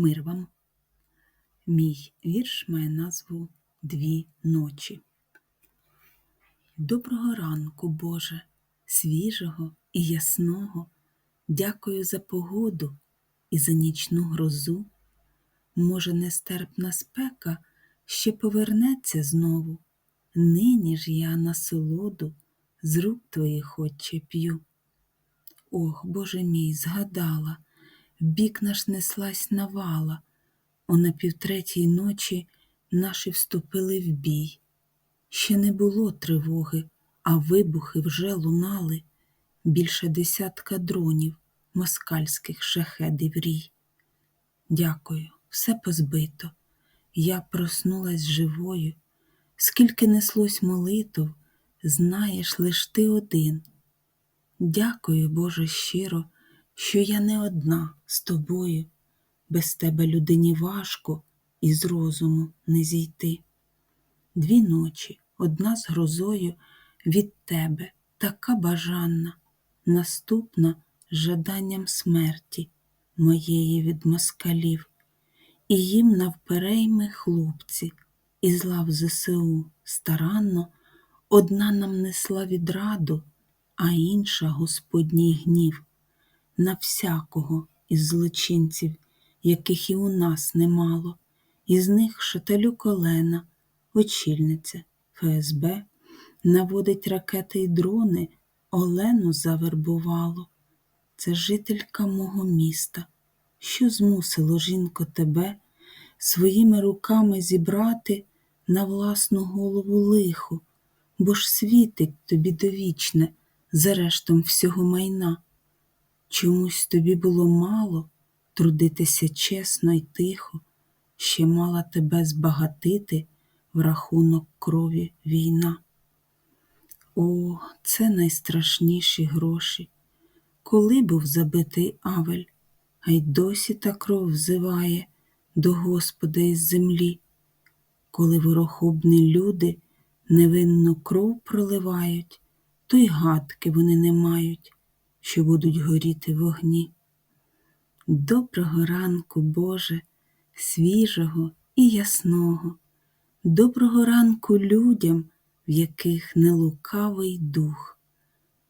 Мир вам. Мій вірш має назву Дві ночі. Доброго ранку, Боже, свіжого і ясного. Дякую за погоду і за нічну грозу. Може, нестерпна спека ще повернеться знову. Нині ж я насолоду з рук твоїх отче п'ю. Ох, Боже мій, згадала, в бік наш неслась навала, о на півтретій ночі наші вступили в бій. Ще не було тривоги, а вибухи вже лунали, більше десятка дронів, москальських шахедів рій. Дякую, все позбито. Я проснулась живою, скільки неслось молитов, знаєш лиш ти один. Дякую, Боже, щиро, що я не одна з тобою, без тебе людині важко і з розуму не зійти. Дві ночі, одна з грозою від тебе, така бажанна, наступна з жаданням смерті моєї від москалів, і їм навперейми хлопці, із лав ЗСУ старанно одна нам несла відраду, а інша Господній гнів на всякого із злочинців, яких і у нас немало, із них шаталю колена, очільниця ФСБ, наводить ракети й дрони, Олену завербувало. Це жителька мого міста, що змусило жінко тебе своїми руками зібрати на власну голову лихо, бо ж світить тобі довічне за рештом всього майна. Чомусь тобі було мало трудитися чесно й тихо, ще мала тебе збагатити в рахунок крові війна. О, це найстрашніші гроші. Коли був забитий Авель, а й досі та кров взиває до Господа із землі, коли ворохобні люди невинну кров проливають, то й гадки вони не мають, що будуть горіти вогні. Доброго ранку, Боже, свіжого і ясного, доброго ранку людям, в яких не лукавий дух,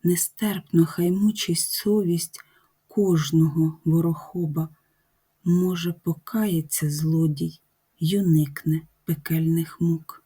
нестерпно хай мучить совість кожного ворохоба, може, покається злодій й уникне пекельних мук.